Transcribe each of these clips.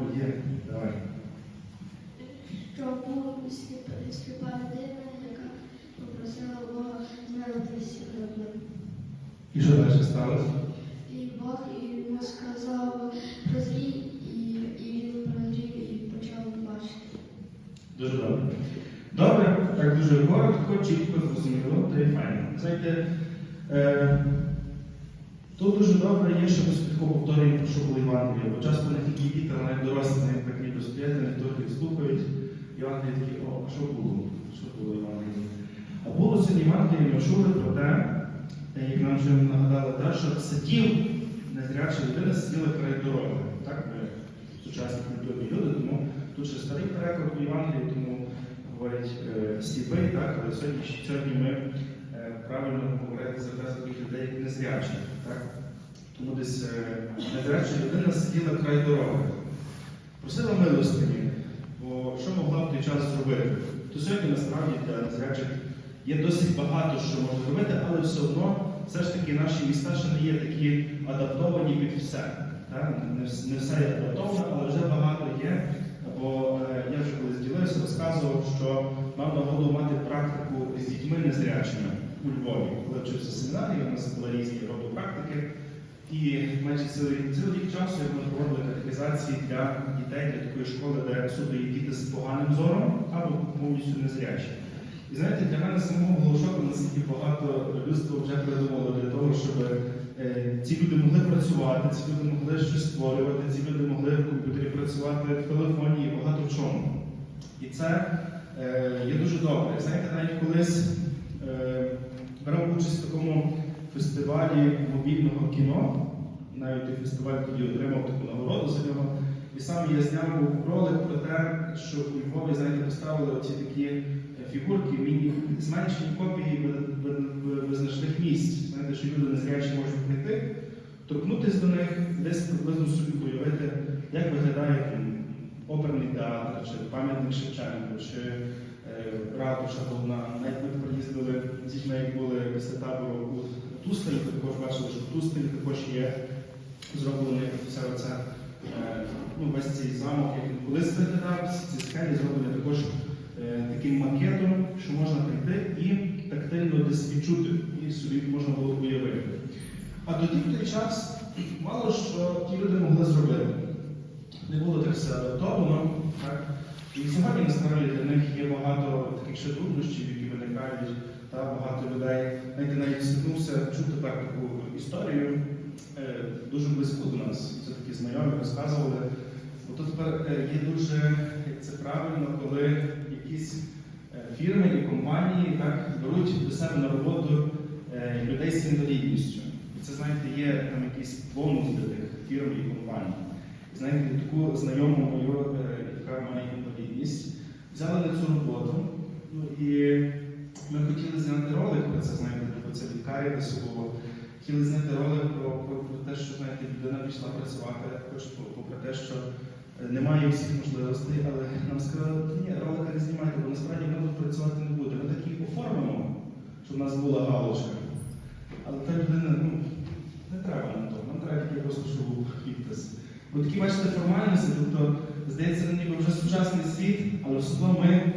О, є, давай. що сліпа, людина, яка попросила Бога змилитися над. І що далі сталося? І Бог йому сказав прозрій, і, і він прозрів і почав бачити. Дуже добре. Добре, так дуже коротко, чітко, зрозуміло, та й файно. Знаєте, е, тут дуже добре є, що ми спочатку повторюємо, про що було Євангеліє, бо часто не тільки діти, але навіть дорослі навіть так ніби стоять, не трохи слухають. Євангеліє такі, о, а що було? Що було Євангеліє? А було сьогодні Євангеліє, ми чули про те, як нам вже нагадали, те, що сидів незряча людина, сиділа край дороги. Так, ми сучасні культурні люди, тому тут ще старий переклад у Євангелії, тому говорять е, сліпий, так, але сьогодні, сьогодні ми правильно говорити за те, таких людей. Так? Тому десь е, незряча людина сиділа край дороги, просила милостині, бо що могла в той час зробити? То сьогодні насправді для незрячих є досить багато що можна зробити, але все одно все ж таки наші міста ще не є такі адаптовані під все. Так? Не, не все є адаптовано, але вже багато є. Бо е, я вже колись ділився, розказував, що мав нагоду мати практику з дітьми незрячими у Львові. Коли вчився семінарії, у нас були різні роди практики. І майже цілий, рік часу ми проводили катехізації для дітей для такої школи, де суто діти з поганим зором або повністю незрячі. І знаєте, для мене самого було шоку, наскільки багато людства вже придумало для того, щоб е, ці люди могли працювати, ці люди могли щось створювати, ці люди могли в комп'ютері працювати, в телефоні і багато в чому. І це е, є дуже добре. Знаєте, навіть колись е, брав участь в такому фестивалі мобільного кіно, навіть фестиваль тоді отримав таку нагороду за нього. І сам я зняв ролик про те, що у Львові, знаєте, поставили оці такі е, фігурки, міні зменшені копії ви- ви- ви- визначних місць. Знаєте, що люди незрячі можуть прийти, торкнутися до них, десь приблизно собі уявити, як виглядає там, оперний театр, чи пам'ятник Шевченку, чи е, ратуша головна. Навіть ми приїздили з дітьми, після табору у Тустелі, також бачили, що в Тустелі також є зроблено вся оця, е, ну, весь цей замок, як колись виглядав, ці скелі зроблені також е, таким макетом, що можна прийти і тактильно десь відчути, і собі можна було уявити. А тоді в той час мало що ті люди могли зробити. Не було так все. Так? І сьогодні насправді для них є багато таких ще труднощів, які виникають, та багато людей. Знаєте, навіть стикнувся, чув тепер таку історію е, дуже близько до нас. Це такі знайомі розказували. Тут тепер е, є дуже, це правильно, коли якісь е, фірми і компанії так, беруть до себе на роботу людей з інвалідністю. Це, знаєте, є там якийсь бонус для тих фірм і компаній. Знаєте, таку знайому мою, яка має інвалідність, взяли на цю роботу. Ну, і ми хотіли зняти ролик про це, знаєте, про це до свого. Хотіли зняти ролик про, про, про те, що знаєте, людина пішла працювати, по- попри те, що е, немає всіх можливостей, але нам сказали, «Та ні, ролика не знімайте, бо насправді ми тут працювати не будемо. Ми такі оформимо, щоб в нас була галочка. Але та людина, ну, не треба нам того, нам треба тільки просто, щоб був підпис. Бо такі, бачите, формальності, тобто, здається, ну, ніби вже сучасний світ, але все одно ми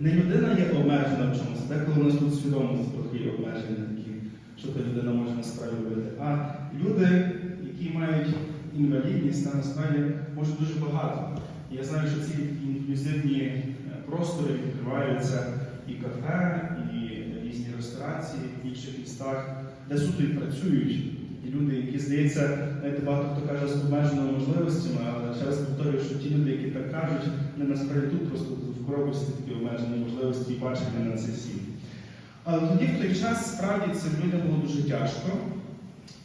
не людина є обмежена в чомусь, деколи у нас тут свідомість трохи обмеження такі, що та людина може насправді робити. А люди, які мають інвалідність, там насправді можуть дуже багато. І я знаю, що ці інклюзивні е, простори відкриваються і кафе, і різні ресторації в інших містах, де суто і працюють. І люди, які здається, знаєте, багато хто каже з обмеженими можливостями, але ще раз повторюю, що ті люди, які так кажуть, вони насправді тут просто в такі обмежені можливості бачення на цей світ. Але тоді в той час справді цим людям було дуже тяжко.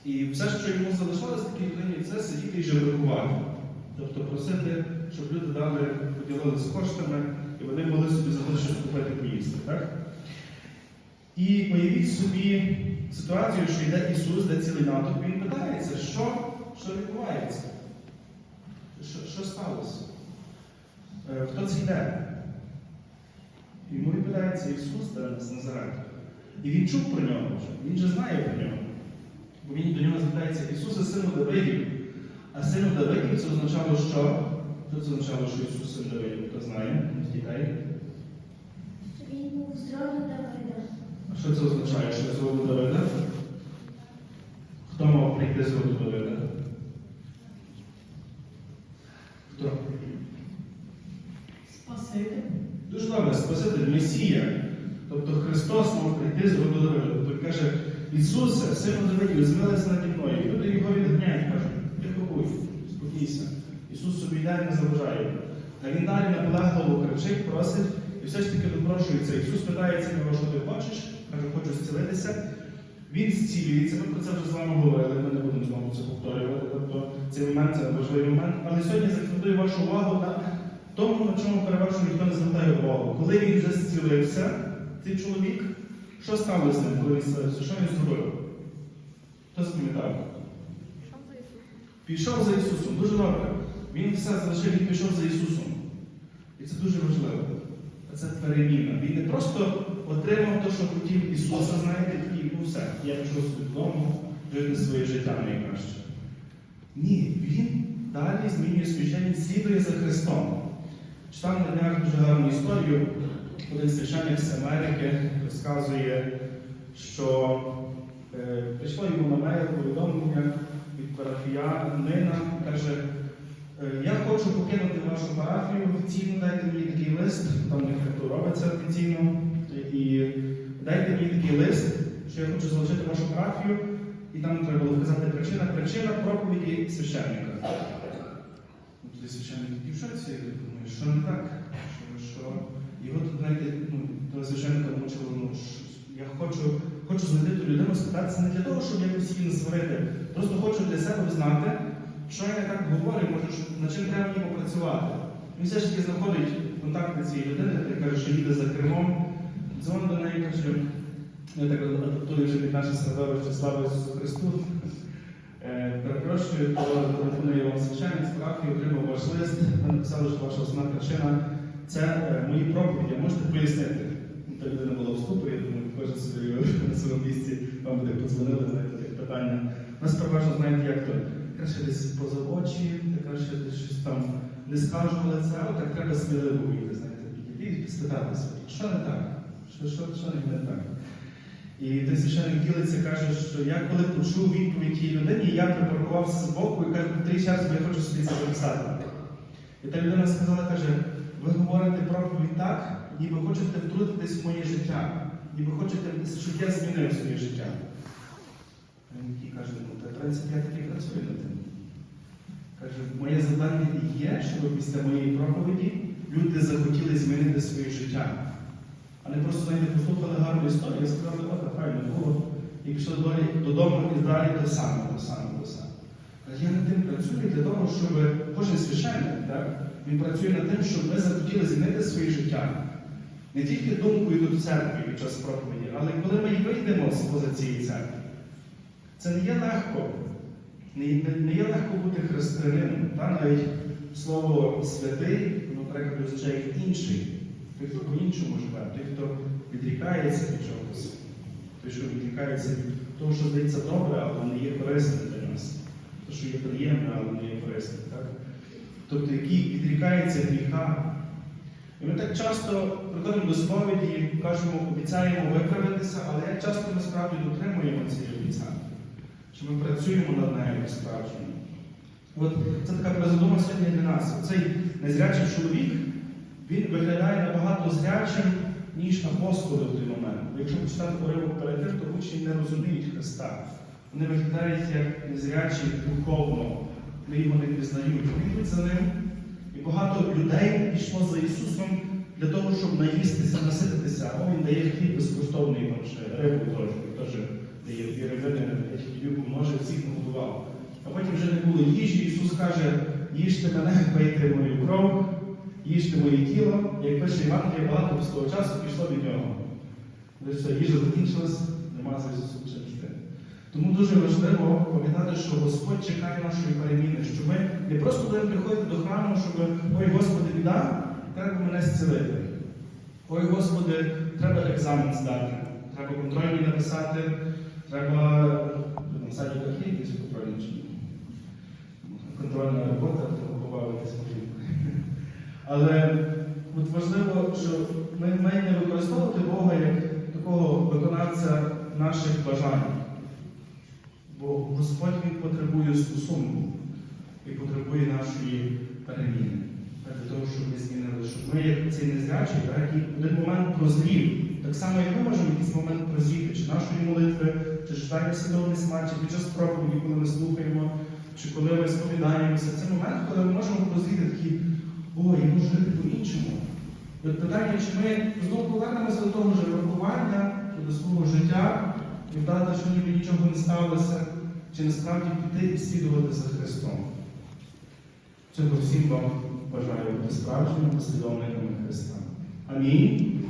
І все, що йому залишалось такій людині, це сидіти і жебракувати. Тобто просити, щоб люди дали, поділилися коштами, і вони могли собі за щось купити поїсти. Так? І уявіть собі ситуацію, що йде Ісус, де цілий натовп, він питається, що, що відбувається? Що, що сталося? Е, Хто це йде? Йому Ісус з Назарету. І він чув про нього вже, він же знає про нього. Бо він до нього звертається Ісусе, сину Давидів, А сину Давидів це означало що? Що це означало, що Ісус син Давидів? Хто знає з дітей? Він був з роду Давида. А що це означає, що з роду Давида? Хто мав прийти з роду Давида? Хто? Спаситель. Дуже добре, Спаситель, Месія. Тобто Христос мав прийти з Давида. Тобто каже, Ісусе, сину Давидів, змилися наді мною. І люди його відганяють, кажуть, тихо будь, спокійся. Ісус собі йде не заважає. А він далі наполегливо кричить, просить і все ж таки допрошується. Ісус питається його, що ти хочеш, каже, хочу зцілитися. Він зцілюється, ми про це вже з вами говорили, ми не будемо знову це повторювати. Тобто цей момент це важливий момент. Але сьогодні закцентую вашу увагу на тому, на чому переважно ніхто не звертає увагу. Коли він вже зцілився, цей чоловік, що сталося з ним, коли він зцілився? Що він зробив? Хто запам'ятав? Пішов за Ісусом. Дуже добре. Він все залишив і пішов за Ісусом. І це дуже важливо. Це переміна. Він не просто отримав те, що хотів Ісуса, знаєте, і ну все, я пішов додому, жити своє життя найкраще. Ні, він далі змінює священник, слідує за Христом. Читав на днях дуже гарну історію. Один священник з Америки розказує, що е, прийшло йому на мейл повідомлення від парафіянина, каже, е, я хочу покинути вашу парафію офіційно, дайте мені такий лист, там не робиться офіційно, і дайте мені такий лист, що я хочу залишити вашу парафію, і там треба було вказати причина, причина проповіді священника. Такий в шоці, я думаю, що не так? Що, що? Його тут, знаєте, ну, того священника мучило, ну, я хочу, хочу знайти ту людину, спитатися не для того, щоб якось її не сварити. Просто хочу для себе знати, що я так говорю, може, що- над чим треба мені попрацювати. Він все ж таки знаходить контакти цієї людини, яка каже, що їде за кермом, дзвонить до неї, каже, я так адаптую вже під наше середовище слава Ісусу Христу. Е, Перепрошую, то телефонує вам священник з парафії, отримав ваш лист. Ви написали, що ваша основна причина це е, мої проповіді. Можете пояснити? Ну, Та людина була в ступорі, я думаю, кожен собі на своєму місці вам буде подзвонили, знаєте, таке питання. Нас переважно знаєте, як то краще десь поза очі, краще десь щось там не скажу в лице, а так треба сміливо вийти, знаєте, підійти і спитатися, що не так? Що, що, що не так? І той священник ділиться, каже, що я коли почув відповідь тій людині, я припаркувався з боку і кажу, три часу я хочу собі записати. І та людина сказала, каже, ви говорите проповідь так, ніби хочете втрутитись в моє життя, ніби хочете, щоб я змінив своє життя. Він каже, ну, та в принципі я таки працюю над тим. Каже, моє завдання і є, щоб після моєї проповіді люди захотіли змінити своє життя. А не просто знаєте, послухали гарну історію сказали, о, файно було. І пішли додому і далі те саме, те саме, те саме. Я над тим працюю для того, щоб кожен священник, так, він працює над тим, щоб ми захотіли змінити своє життя. Не тільки думкою тут в церкві під час проповіді, але коли ми вийдемо з поза цієї церкви. Це не є легко. Не, не, не є легко бути християнином. Навіть слово святий, воно перекладу означає інший. Той, хто по-іншому живе, той, хто відрікається від чогось, той, що відрікається від того, що здається добре, але не є корисним для нас. Те, що є приємне, але не є корисним. Так? Тобто, який відрікається гріха. І ми так часто приходимо до сповіді, кажемо, обіцяємо виправитися, але як часто ми справді дотримуємо цієї обіцянки, що ми працюємо над нею по-справжньому. От це така призадума сьогодні для нас. Цей незрячий чоловік, він виглядає набагато зрячим, ніж апостоли в той момент. Бо якщо почитати уривок перед тим, то учні не розуміють Христа. Вони виглядають як незрячі духовно, вони його не пізнають. Йдуть за ним. І багато людей пішло за Ісусом для того, щоб наїстися, насититися. О, Він дає хліб безкоштовний, ще рибу теж, теж дає дві рибини, хліб помножив, всіх нагодував. А потім вже не було їжі, Ісус каже, їжте мене, пийте мою кров, їжте моє тіло. Як пише Євангеліє, багато того часу пішло від нього. Все, їжа закінчилась, нема Ісусом чим. Тому дуже важливо пам'ятати, що Господь чекає нашої переміни, що ми не просто будемо приходити до храму, щоб ой, Господи, біда, треба мене зцілити. Ой, Господи, треба екзамен здати, треба контрольні написати, треба на сайті якісь контрольні чи контрольна робота, побавитись потрібно. Але от важливо, що ми маємо не використовувати Бога як такого виконавця наших бажань. Бо Господь Він потребує стосунку і потребує нашої переміни. Для того, щоб ми змінили, щоб ми, як цей незрячий, так, в один момент прозрів, так само, як ми можемо якийсь момент прозріти, чи нашої молитви, чи читання свідомої смерті, під час проповіді, коли ми слухаємо, чи коли ми сповідаємося. Це момент, коли ми можемо прозріти такі, жити по-іншому. І от питання, чи ми знову повернемося до того ж врахування, до свого життя і вдати, що ніби нічого не сталося, чи насправді піти і слідувати за Христом. Цього всім вам бажаю бути справжніми послідовниками Христа. Амінь.